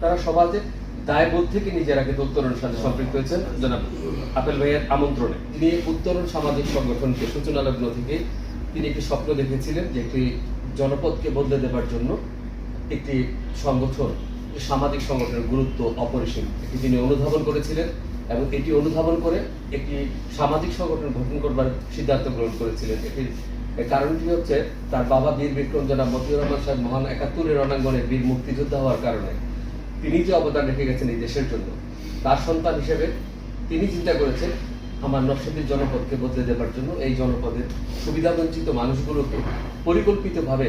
তারা সমাজে দায়বোধ থেকে নিজেরা উত্তরণ সাথে সম্পৃক্ত হয়েছেন জনাব আপেল ভাইয়ের আমন্ত্রণে। তিনি উত্তরণ সামাজিক সংগঠনকে সূচনা লগ্ন থেকে তিনি একটি স্বপ্ন দেখেছিলেন যে একটি জনপদকে বদলে দেবার জন্য একটি সংগঠন সামাজিক সংগঠনের গুরুত্ব অপরিসীম। এটি তিনি অনুধাবন করেছিলেন এবং এটি অনুধাবন করে একটি সামাজিক সংগঠন গঠন করবার সিদ্ধান্ত গ্রহণ করেছিলেন। এটির কারণটি হচ্ছে তার বাবা বীর বিক্রম জনাব মতিউর রহমান সাহেব মহান একাত্তরের রণাঙ্গনে বীর মুক্তিযোদ্ধা হওয়ার কারণে তিনি যে অবদান রেখে গেছেন এই দেশের জন্য, তার সন্তান হিসেবে তিনি চিন্তা করেছেন, আমার নকশাদের জনপদকে বদলে দেবার জন্য এই জনপদের সুবিধাবঞ্চিত মানুষগুলোকে পরিকল্পিতভাবে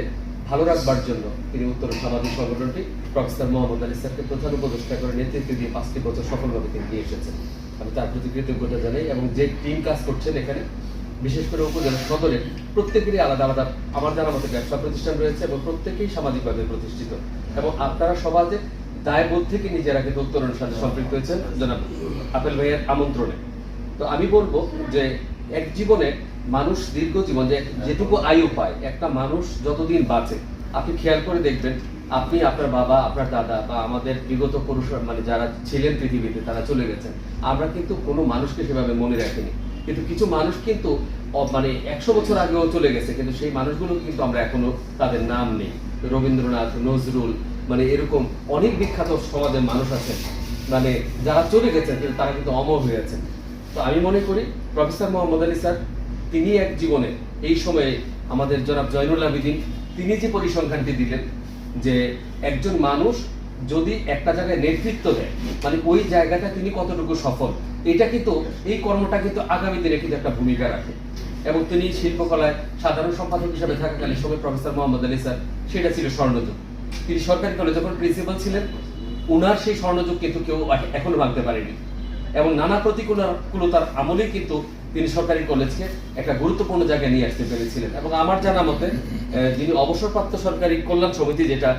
ভালো রাখবার জন্য তিনি উত্তর সামাজিক সংগঠনটি প্রফেসর মোহাম্মদ আলী স্যারকে প্রধান উপদেষ্টা করে নেতৃত্ব দিয়ে পাঁচটি বছর সফলভাবে তিনি নিয়ে এসেছেন। আমি তার প্রতি কৃতজ্ঞতা জানাই এবং যে টিম কাজ করছেন এখানে, বিশেষ করে উপজেলা সদরে, প্রত্যেকেরই আলাদা আলাদা, আমার জানা মতো ব্যবসা প্রতিষ্ঠান রয়েছে এবং প্রত্যেকেই সামাজিকভাবে প্রতিষ্ঠিত। এবং আপনারা সমাজে দায়বোধ থেকে নিজেরা কিন্তু উত্তরণের সাথে সম্পৃক্ত হয়েছেন? জনাব আপেল ভাইয়ের আমন্ত্রণে। তো আমি বলব যে এক জীবনে মানুষ দীর্ঘ জীবন যে যেটুকু আয়ু পায়, একটা মানুষ যতদিন বাঁচে, আপনি খেয়াল করে দেখবেন, আপনি আপনার বাবা, আপনার দাদা বা আমাদের বিগত পুরুষ মানে যারা ছিলেন পৃথিবীতে, তারা চলে গেছেন। আমরা কিন্তু কোনো মানুষকে সেভাবে মনে রাখিনি। কিন্তু কিছু মানুষ কিন্তু মানে একশো বছর আগেও চলে গেছে, কিন্তু সেই মানুষগুলো কিন্তু আমরা এখনও তাদের নাম নেই। রবীন্দ্রনাথ, নজরুল মানে এরকম অনেক বিখ্যাত সমাজের মানুষ আছেন। মানে যারা চলে গেছেন তারা কিন্তু অমর হয়ে আছেন। তো আমি মনে করি প্রফেসর মোহাম্মদ আলী স্যার, তিনি এক জীবনে, এই সময়ে আমাদের জনাব জয়নুল আবিদিন, তিনি যে পরিসংখ্যানটি দিলেন যে একজন মানুষ যদি একটা জায়গায় নেতৃত্ব দেয় মানে ওই জায়গাটা তিনি কতটুকু সফল, এটা কিন্তু, এই কর্মটা কিন্তু আগামী দিনে কিন্তু একটা ভূমিকা রাখে। এবং তিনি শিল্পকলায় সাধারণ সম্পাদক হিসেবে থাকাকালীন সময় প্রফেসর মোহাম্মদ আলী স্যার, সেটা ছিল স্বর্ণযুগ। তিনি সরকারি কলেজে যখন প্রিন্সিপাল ছিলেন, উনার সেই স্বর্ণযুগ কিন্তু কেউ এখনও ভাঙতে পারেনি। এবং নানা প্রতিকূলতার আমলেই কিন্তু তিনি সরকারি কলেজকে একটা গুরুত্বপূর্ণ জায়গায় নিয়ে আসতে পেরেছিলেন। এবং আমার জানা মতে যিনি অবসরপ্রাপ্ত সরকারি কল্যাণ সমিতি যেটা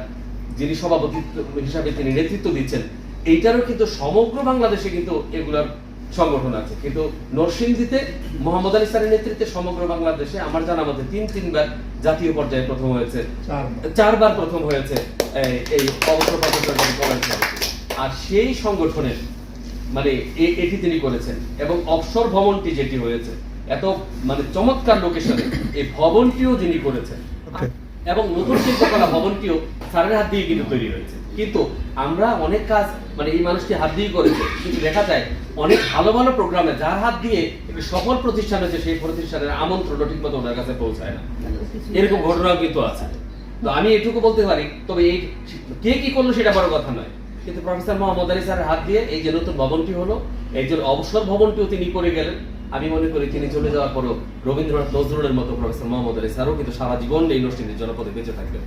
যিনি সভাপতি হিসাবে তিনি নেতৃত্ব দিচ্ছেন, এইটারও কিন্তু সমগ্র বাংলাদেশে কিন্তু এগুলার সংগঠন আছে। কিন্তু নরসিংদীতে মোহাম্মদ আলী স্যারের নেতৃত্বে সমগ্র বাংলাদেশে আমার জানা মতে তিন তিনবার জাতীয় পর্যায়ে প্রথম হয়েছে। চারবার। প্রথম হয়েছে এই- অবসরপ্রাপ্ত আর সেই সংগঠনের মানে এটি তিনি করেছেন। এবং অবসর ভবনটি যেটি হয়েছে এত মানে চমৎকার লোকেশনে এই ভবনটিও যিনি করেছেন. এবং নতুন শিল্পকলা ভবনটিও স্যারের হাত দিয়ে কিন্তু তৈরি হয়েছে। কিন্তু আমরা অনেক কাজ মানে এই মানুষটি হাত দিয়ে করেছে। কিন্তু দেখা যায়, অনেক ভালো ভালো প্রোগ্রামে যার হাত দিয়ে একটি সফল প্রতিষ্ঠান হয়েছে, সেই প্রতিষ্ঠানের আমন্ত্রণ ঠিক মতো ওনার কাছে পৌঁছায় না। এরকম ঘটনাও কিন্তু আছে। তো আমি এটুকু বলতে পারি, তবে এই কে কি করল সেটা বড় কথা নয়। কিন্তু প্রফেসর মোহাম্মদ আলী স্যারের হাত দিয়ে এই যে নতুন ভবনটি হলো, এই যে অবসর ভবনটিও তিনি করে গেলেন। আমি মনে করি তিনি চলে যাওয়ার পরও রবীন্দ্রনাথ নজরুলের মতো প্রফেসর মোহাম্মদ আলী স্যারও কিন্তু সারা জীবন এই নষ্টিনীর জনপদে বেঁচে থাকবেন।